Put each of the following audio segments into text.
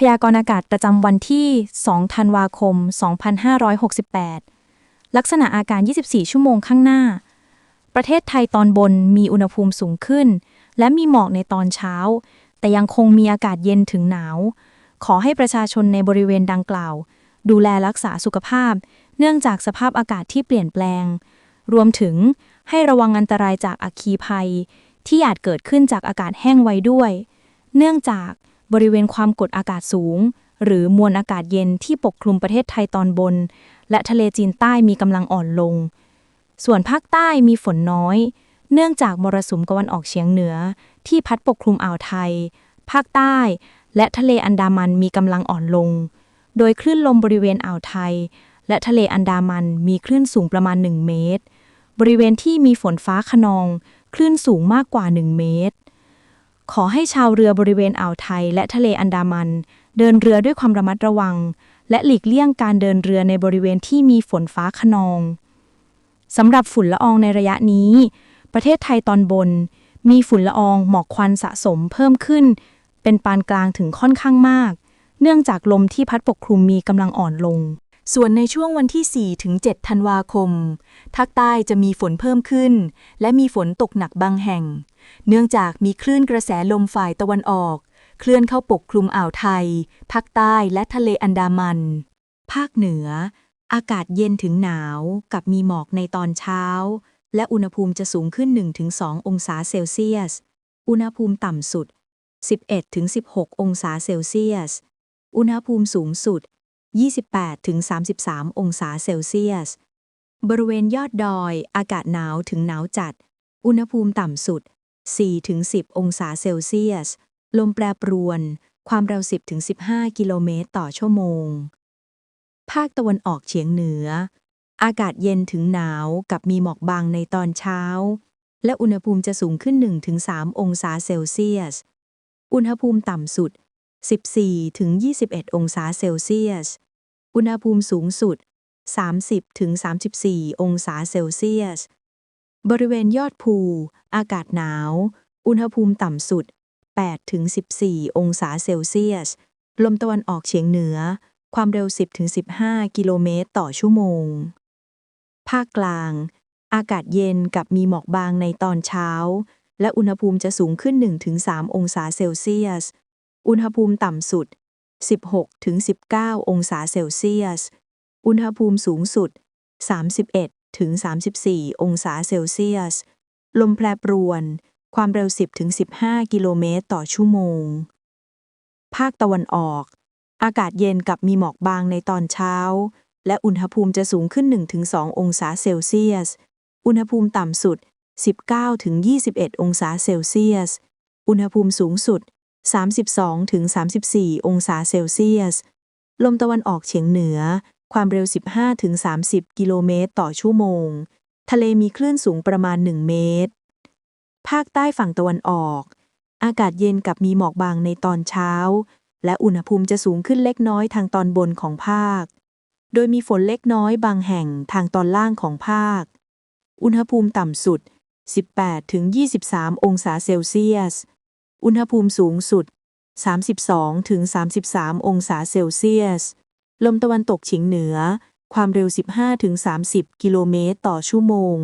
พยากรณ์อากาศประจำวันที่ 2 ธันวาคม 2568 ลักษณะอาการ 24 ชั่วโมงข้างหน้า ประเทศไทยตอนบนมีอุณหภูมิสูงขึ้น และมีหมอกในตอนเช้า แต่ยังคงมีอากาศเย็นถึงหนาว ขอให้ประชาชนในบริเวณดังกล่าว ดูแลรักษาสุขภาพ เนื่องจากสภาพอากาศที่เปลี่ยนแปลง รวมถึงให้ระวังอันตรายจากอัคคีภัย ที่อาจเกิดขึ้นจากอากาศแห้งไว้ด้วย เนื่องจาก บริเวณความกดอากาศสูง หรือมวลอากาศเย็นที่ปกคลุมประเทศไทยตอนบน และทะเลจีนใต้มีกำลังอ่อนลง ส่วนภาคใต้มีฝนน้อย เนื่องจากมรสุมตะวันออกเฉียงเหนือ ที่พัดปกคลุมอ่าวไทย ภาคใต้ และทะเลอันดามันมีกำลังอ่อนลง โดยคลื่นลมบริเวณอ่าวไทย และทะเลอันดามันมีคลื่นสูงประมาณ 1 เมตร บริเวณที่มีฝนฟ้าขนอง คลื่นสูงมากกว่า 1 เมตร ขอให้ชาวเรือบริเวณอ่าวไทยและทะเลอันดามัน เดินเรือด้วยความระมัดระวัง และหลีกเลี่ยงการเดินเรือในบริเวณที่มีฝนฟ้าขนองสำหรับฝุ่นละอองในระยะนี้ ประเทศไทยตอนบน มีฝุ่นละอองหมอกควันสะสมเพิ่มขึ้น เป็นปานกลางถึงค่อนข้างมาก เนื่องจากลมที่พัดปกคลุมมีกำลังอ่อนลง ส่วนในช่วงวันที่ 4 ถึง 7 ธันวาคมภาคใต้จะมีฝนเพิ่มขึ้น และมีฝนตกหนักบางแห่ง เนื่องจากมีคลื่นกระแสลมฝ่ายตะวันออก เคลื่อนเข้าปกคลุมอ่าวไทย ภาคใต้และทะเลอันดามัน ภาคเหนือ อากาศเย็นถึงหนาวกับมีหมอกในตอนเช้า และอุณหภูมิจะสูงขึ้น 1-2 องศาเซลเซียส อุณหภูมิต่ำสุด 11-16 องศาเซลเซียส อุณหภูมิสูงสุด 28-33 องศาเซลเซียส บริเวณยอดดอย อากาศหนาวถึงหนาวจัด อุณหภูมิต่ำสุด 4-10 องศาเซลเซียส ลมแปรปรวน ความเร็ว 10-15 กิโลเมตรต่อชั่วโมง ภาคตะวันออกเฉียงเหนือ อากาศเย็นถึงหนาวกับมีหมอกบางในตอนเช้า และอุณหภูมิจะสูงขึ้น 1-3 องศาเซลเซียส อุณหภูมิต่ำสุด 14-21 องศาเซลเซียส อุณหภูมิสูงสุด 30-34 องศาเซลเซียส บริเวณยอดภู อากาศหนาว อุณหภูมิต่ำสุด 8-14 องศาเซลเซียส ลมตะวันออกเฉียงเหนือ ความเร็ว 10-15 กิโลเมตรต่อชั่วโมง ภาคกลาง อากาศเย็นกับมีหมอกบางในตอนเช้า และอุณหภูมิจะสูงขึ้น 1-3 องศาเซลเซียส อุณหภูมิต่ำสุด 16-19 องศาเซลเซียส อุณหภูมิสูงสุด 31-34 องศาเซลเซียส ลมแปรปรวน ความเร็ว 10-15 กิโลเมตรต่อชั่วโมง ภาคตะวันออก อากาศเย็นกับมีหมอกบางในตอนเช้า และอุณหภูมิจะสูงขึ้น 1-2 องศาเซลเซียส อุณหภูมิต่ำสุด 19-21 องศาเซลเซียส อุณหภูมิสูงสุด 32-34 องศาเซลเซียส ลมตะวันออกเฉียงเหนือ ความเร็ว 15-30 กิโลเมตรต่อชั่วโมง ทะเลมีคลื่นสูงประมาณ 1 เมตร ภาคใต้ฝั่งตะวันออก อากาศเย็นกับมีหมอกบางในตอนเช้า และอุณหภูมิจะสูงขึ้นเล็กน้อยทางตอนบนของภาค โดยมีฝนเล็กน้อยบางแห่งทางตอนล่างของภาค อุณหภูมิต่ำสุด 18-23 องศาเซลเซียส อุณหภูมิสูงสุด 32-33 องศาเซลเซียส ลมตะวันตกเฉียงเหนือ ความเร็ว 15-30 กิโลเมตรต่อชั่วโมง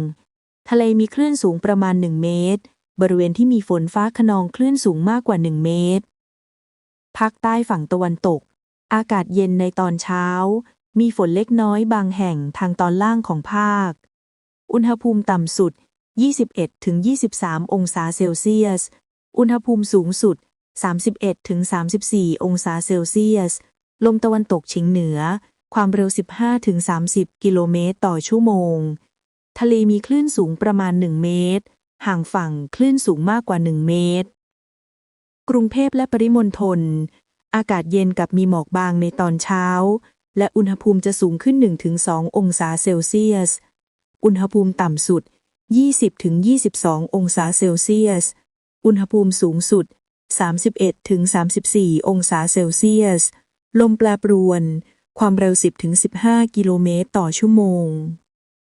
ทะเลมีคลื่นสูงประมาณ 1 เมตร บริเวณที่มีฝนฟ้าขนองคลื่นสูงมากกว่า 1 เมตร ภาคใต้ฝั่งตะวันตก อากาศเย็นในตอนเช้า มีฝนเล็กน้อยบางแห่งทางตอนล่างของภาค อุณหภูมิต่ำสุด 21-23 องศาเซลเซียส อุณหภูมิสูงสุด 31-34 องศาเซลเซียส ลมตะวันตกเฉียงเหนือ ความเร็ว 15-30 กิโลเมตรต่อชั่วโมง ทะเลมีคลื่นสูงประมาณ 1 เมตร ห่างฝั่งคลื่นสูงมากกว่า 1 เมตร กรุงเทพและปริมณฑล อากาศเย็นกับมีหมอกบางในตอนเช้า และอุณหภูมิจะสูงขึ้น 1-2 องศาเซลเซียส อุณหภูมิต่ำสุด 20-22 องศาเซลเซียส อุณหภูมิสูงสุด 31-34 องศาเซลเซียส ลมแปรปรวน ความเร็ว 10-15 กิโลเมตรต่อชั่วโมง